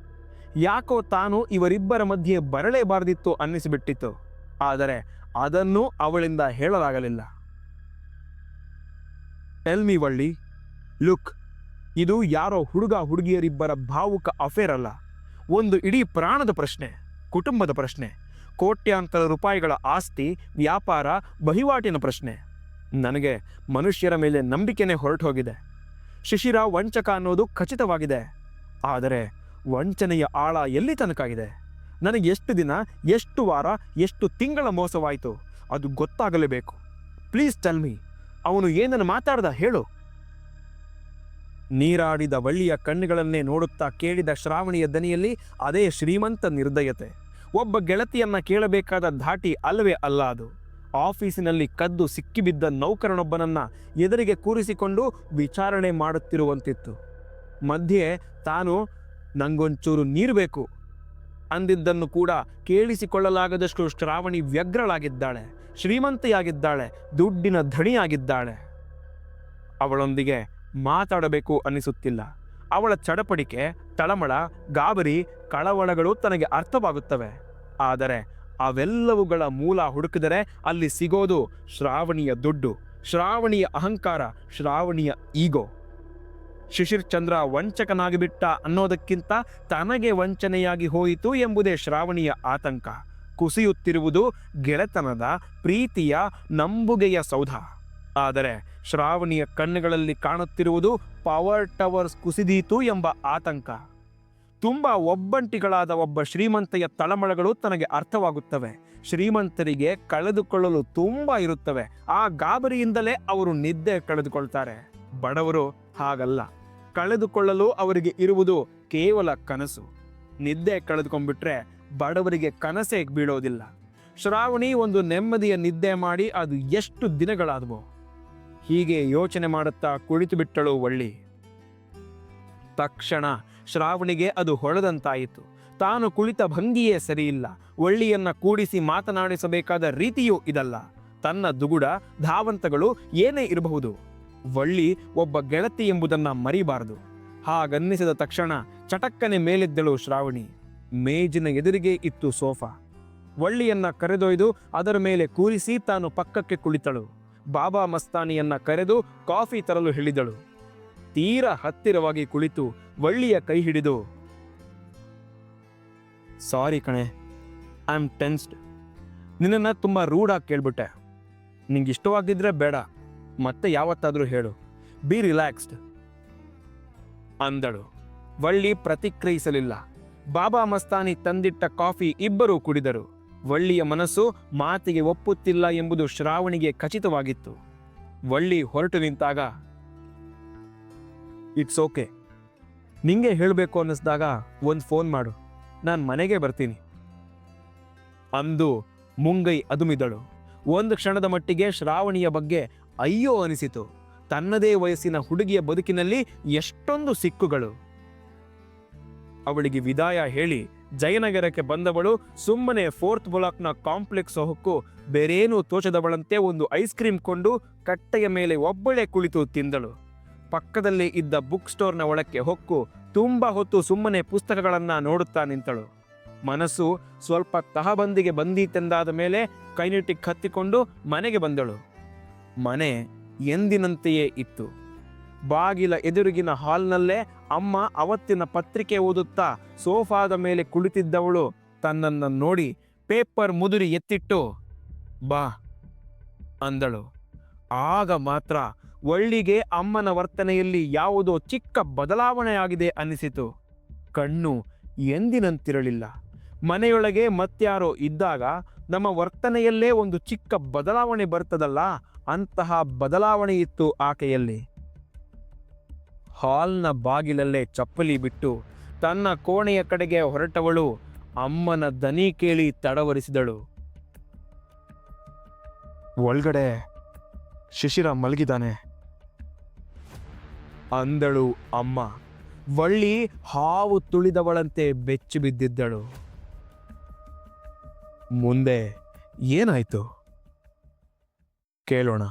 Speaker 1: ಯಾಕೋ ತಾನು ಇವರಿಬ್ಬರ ಮಧ್ಯೆ ಬರಲೇಬಾರದಿತ್ತು ಅನ್ನಿಸಿಬಿಟ್ಟಿತ್ತು. ಆದರೆ ಅದನ್ನು ಅವಳಿಂದ ಹೇಳಲಾಗಲಿಲ್ಲ. ಎಲ್ಮಿ ವಳ್ಳಿ ಲುಕ್, ಇದು ಯಾರೋ ಹುಡುಗ ಹುಡುಗಿಯರಿಬ್ಬರ ಭಾವುಕ ಅಫೇರ್ ಅಲ್ಲ. ಒಂದು ಇಡೀ ಪ್ರಾಣದ ಪ್ರಶ್ನೆ, ಕುಟುಂಬದ ಪ್ರಶ್ನೆ, ಕೋಟ್ಯಾಂತರ ರೂಪಾಯಿಗಳ ಆಸ್ತಿ, ವ್ಯಾಪಾರ, ವಹಿವಾಟಿನ ಪ್ರಶ್ನೆ. ನನಗೆ ಮನುಷ್ಯರ ಮೇಲೆ ನಂಬಿಕೆನೇ ಹೊರಟು ಹೋಗಿದೆ ಶಿಶಿರ ವಂಚಕ ಅನ್ನೋದು ಖಚಿತವಾಗಿದೆ. ಆದರೆ ವಂಚನೆಯ ಆಳ ಎಲ್ಲಿ ತನಕಾಗಿದೆ? ನನಗೆ ಎಷ್ಟು ದಿನ, ಎಷ್ಟು ವಾರ, ಎಷ್ಟು ತಿಂಗಳ ಮೋಸವಾಯಿತು? ಅದು ಗೊತ್ತಾಗಲೇಬೇಕು. ಪ್ಲೀಸ್ ಟೆಲ್ ಮೀ, ಅವನು ಏನನ್ನು ಮಾತಾಡ್ದ ಹೇಳು. ನೀರಾಡಿದ ವಳ್ಳಿಯ ಕಣ್ಣುಗಳನ್ನೇ ನೋಡುತ್ತಾ ಕೇಳಿದ ಶ್ರಾವಣಿಯ ದನಿಯಲ್ಲಿ ಅದೇ ಶ್ರೀಮಂತ ನಿರ್ದಯತೆ. ಒಬ್ಬ ಗೆಳತಿಯನ್ನ ಕೇಳಬೇಕಾದ ಧಾಟಿ ಅಲ್ಲವೇ ಅಲ್ಲ ಅದು. ಆಫೀಸಿನಲ್ಲಿ ಕದ್ದು ಸಿಕ್ಕಿಬಿದ್ದ ನೌಕರನೊಬ್ಬನನ್ನ ಎದುರಿಗೆ ಕೂರಿಸಿಕೊಂಡು ವಿಚಾರಣೆ ಮಾಡುತ್ತಿರುವಂತಿತ್ತು. ಮಧ್ಯೆ ತಾನು, ನಂಗೊಂಚೂರು ನೀರು ಬೇಕು ಅಂದಿದ್ದನ್ನು ಕೂಡ ಕೇಳಿಸಿಕೊಳ್ಳಲಾಗದಷ್ಟು ಶ್ರಾವಣಿ ವ್ಯಗ್ರಳಾಗಿದ್ದಾಳೆ, ಶ್ರೀಮಂತೆಯಾಗಿದ್ದಾಳೆ, ದುಡ್ಡಿನ ಧಣಿಯಾಗಿದ್ದಾಳೆ. ಅವಳೊಂದಿಗೆ ಮಾತಾಡಬೇಕು ಅನ್ನಿಸುತ್ತಿಲ್ಲ. ಅವಳ ಚಡಪಡಿಕೆ, ತಳಮಳ, ಗಾಬರಿ, ಕಳವಳಗಳು ತನಗೆ ಅರ್ಥವಾಗುತ್ತವೆ. ಆದರೆ ಅವೆಲ್ಲವುಗಳ ಮೂಲ ಹುಡುಕಿದರೆ ಅಲ್ಲಿ ಸಿಗೋದು ಶ್ರಾವಣಿಯ ದುಡ್ಡು, ಶ್ರಾವಣಿಯ ಅಹಂಕಾರ, ಶ್ರಾವಣಿಯ ಈಗೋ. ಶಿಶಿರ್ ಚಂದ್ರ ವಂಚಕನಾಗಿಬಿಟ್ಟ ಅನ್ನೋದಕ್ಕಿಂತ ತನಗೆ ವಂಚನೆಯಾಗಿ ಹೋಯಿತು ಎಂಬುದೇ ಶ್ರಾವಣಿಯ ಆತಂಕ. ಕುಸಿಯುತ್ತಿರುವುದು ಗೆಳೆತನದ, ಪ್ರೀತಿಯ, ನಂಬುಗೆಯ ಸೌಧ. ಆದರೆ ಶ್ರಾವಣಿಯ ಕಣ್ಣುಗಳಲ್ಲಿ ಕಾಣುತ್ತಿರುವುದು ಪವರ್ ಟವರ್ಸ್ ಕುಸಿದೀತು ಎಂಬ ಆತಂಕ. ತುಂಬ ಒಬ್ಬಂಟಿಗಳಾದ ಒಬ್ಬ ಶ್ರೀಮಂತೆಯ ತಳಮಳಗಳು ತನಗೆ ಅರ್ಥವಾಗುತ್ತವೆ. ಶ್ರೀಮಂತರಿಗೆ ಕಳೆದುಕೊಳ್ಳಲು ತುಂಬ ಇರುತ್ತವೆ. ಆ ಗಾಬರಿಯಿಂದಲೇ ಅವರು ನಿದ್ದೆ ಕಳೆದುಕೊಳ್ತಾರೆ. ಬಡವರು ಹಾಗಲ್ಲ. ಕಳೆದುಕೊಳ್ಳಲು ಅವರಿಗೆ ಇರುವುದು ಕೇವಲ ಕನಸು. ನಿದ್ದೆ ಕಳೆದುಕೊಂಡ್ಬಿಟ್ರೆ ಬಡವರಿಗೆ ಕನಸೇ ಬೀಳೋದಿಲ್ಲ. ಶ್ರಾವಣಿ ಒಂದು ನೆಮ್ಮದಿಯ ನಿದ್ದೆ ಮಾಡಿ ಅದು ಎಷ್ಟು ದಿನಗಳಾದವು. ಹೀಗೆ ಯೋಚನೆ ಮಾಡುತ್ತಾ ಕುಳಿತು ಬಿಟ್ಟಳು ವಳ್ಳಿ. ತಕ್ಷಣ ಶ್ರಾವಣಿಗೆ ಅದು ಹೊಳೆದಂತಾಯಿತು ತಾನು ಕುಳಿತ ಭಂಗಿಯೇ ಸರಿಯಿಲ್ಲ. ಒಳ್ಳಿಯನ್ನ ಕೂಡಿಸಿ ಮಾತನಾಡಿಸಬೇಕಾದ ರೀತಿಯೂ ಇದಲ್ಲ. ತನ್ನ ದುಗುಡ, ಧಾವಂತಗಳು ಏನೇ ಇರಬಹುದು. ವಳ್ಳಿ ಒಬ್ಬ ಗೆಳತಿ ಎಂಬುದನ್ನ ಮರಿಬಾರದು. ಹಾಗನ್ನಿಸಿದ ತಕ್ಷಣ ಚಟಕ್ಕನೆ ಮೇಲೆದ್ದಳು ಶ್ರಾವಣಿ. ಮೇಜಿನ ಎದುರಿಗೆ ಇತ್ತು ಸೋಫಾ. ವಳ್ಳಿಯನ್ನ ಕರೆದೊಯ್ದು ಅದರ ಮೇಲೆ ಕೂರಿಸಿ ತಾನು ಪಕ್ಕಕ್ಕೆ ಕುಳಿತಳು. ಬಾಬಾ ಮಸ್ತಾನಿಯನ್ನ ಕರೆದು ಕಾಫಿ ತರಲು ಹೇಳಿದಳು. ತೀರ ಹತ್ತಿರವಾಗಿ ಕುಳಿತು ವಳ್ಳಿಯ ಕೈ ಹಿಡಿದು, ಸಾರಿ ಕಣೆ, ಐ ಆಮ್ ಟೆನ್ಸ್ಡ್. ನಿನ್ನನ್ನು ತುಂಬ ರೂಢಾಗಿ ಕೇಳ್ಬಿಟ್ಟೆ. ನಿಂಗೆ ಇಷ್ಟವಾಗಿದ್ರೆ ಬೇಡ, ಮತ್ತೆ ಯಾವತ್ತಾದರೂ ಹೇಳು. Be relaxed. ಅಂದಳು. ವಳ್ಳಿ ಪ್ರತಿಕ್ರಿಯಿಸಲಿಲ್ಲ. ಬಾಬಾ ಮಸ್ತಾನಿ ತಂದಿಟ್ಟ ಕಾಫಿ ಇಬ್ಬರೂ ಕುಡಿದರು. ವಳ್ಳಿಯ ಮನಸ್ಸು ಮಾತಿಗೆ ಒಪ್ಪುತ್ತಿಲ್ಲ ಎಂಬುದು ಶ್ರಾವಣಿಗೆ ಖಚಿತವಾಗಿತ್ತು. ವಳ್ಳಿ ಹೊರಟು ನಿಂತಾಗ, ಇಟ್ಸ್ ಓಕೆ. ನಿಂಗೆ ಹೇಳಬೇಕು ಅನ್ನಿಸ್ದಾಗ ಒಂದು ಫೋನ್ ಮಾಡು. ನಾನು ಮನೆಗೆ ಬರ್ತೀನಿ. ಅಂದು ಮುಂಗೈ ಅದುಮಿದಳು. ಒಂದು ಕ್ಷಣದ ಮಟ್ಟಿಗೆ ಶ್ರಾವಣಿಯ ಬಗ್ಗೆ ಅಯ್ಯೋ ಅನಿಸಿತು. ತನ್ನದೇ ವಯಸ್ಸಿನ ಹುಡುಗಿಯ ಬದುಕಿನಲ್ಲಿ ಎಷ್ಟೊಂದು ಸಿಕ್ಕುಗಳು. ಅವಳಿಗೆ ವಿದಾಯ ಹೇಳಿ ಜಯನಗರಕ್ಕೆ ಬಂದವಳು ಸುಮ್ಮನೆ ಫೋರ್ತ್ ಬ್ಲಾಕ್ನ ಕಾಂಪ್ಲೆಕ್ಸ್ ಹೊಕ್ಕು ಬೇರೇನೂ ತೋಚದವಳಂತೆ ಒಂದು ಐಸ್ ಕ್ರೀಮ್ ಕೊಂಡು ಕಟ್ಟೆಯ ಮೇಲೆ ಒಬ್ಬಳೇ ಕುಳಿತು ತಿಂದಳು. ಪಕ್ಕದಲ್ಲಿ ಇದ್ದ ಬುಕ್ ಸ್ಟೋರ್ನ ಒಳಕ್ಕೆ ಹೊಕ್ಕು ತುಂಬ ಹೊತ್ತು ಸುಮ್ಮನೆ ಪುಸ್ತಕಗಳನ್ನು ನೋಡುತ್ತಾ ನಿಂತಳು. ಮನಸ್ಸು ಸ್ವಲ್ಪ ತಹಬಂದಿಗೆ ಬಂದೀತೆಂದಾದ ಮೇಲೆ ಕೈನೆಟಿಕ್ ಹತ್ತಿಕೊಂಡು ಮನೆಗೆ ಬಂದಳು. ಮನೆ ಎಂದಿನಂತೆಯೇ ಇತ್ತು. ಬಾಗಿಲ ಎದುರುಗಿನ ಹಾಲ್ನಲ್ಲೇ ಅಮ್ಮ ಅವತ್ತಿನ ಪತ್ರಿಕೆ ಓದುತ್ತಾ ಸೋಫಾದ ಮೇಲೆ ಕುಳಿತಿದ್ದವಳು ತನ್ನನ್ನು ನೋಡಿ ಪೇಪರ್ ಮುದುರಿ ಎತ್ತಿಟ್ಟು, ಬಾ, ಅಂದಳು. ಆಗ ಮಾತ್ರ ಒಳ್ಳಿಗೆ ಅಮ್ಮನ ವರ್ತನೆಯಲ್ಲಿ ಯಾವುದೋ ಚಿಕ್ಕ ಬದಲಾವಣೆಯಾಗಿದೆ ಅನಿಸಿತು. ಕಣ್ಣು ಎಂದಿನಂತಿರಲಿಲ್ಲ. ಮನೆಯೊಳಗೆ ಮತ್ಯಾರೋ ಇದ್ದಾಗ, ನಮ್ಮ ವರ್ತನೆಯಲ್ಲೇ ಒಂದು ಚಿಕ್ಕ ಬದಲಾವಣೆ ಬರ್ತದಲ್ಲ, ಅಂತಹ ಬದಲಾವಣೆ ಇತ್ತು ಆಕೆಯಲ್ಲಿ. ಹಾಲ್ನ ಬಾಗಿಲಲ್ಲೇ ಚಪ್ಪಲಿ ಬಿಟ್ಟು ತನ್ನ ಕೋಣೆಯ ಕಡೆಗೆ ಹೊರಟವಳು ಅಮ್ಮನ ದನಿ ಕೇಳಿ ತಡವರಿಸಿದಳು. ಒಳಗಡೆ ಶಿಶಿರ ಮಲಗಿದಾನೆ ಅಂದಳು ಅಮ್ಮ. ವಳ್ಳಿ ಹಾವು ತುಳಿದವಳಂತೆ ಬೆಚ್ಚಿ ಬಿದ್ದಿದ್ದಳು. ಮುಂದೆ ಏನಾಯ್ತು? ಕೇಳೋಣ.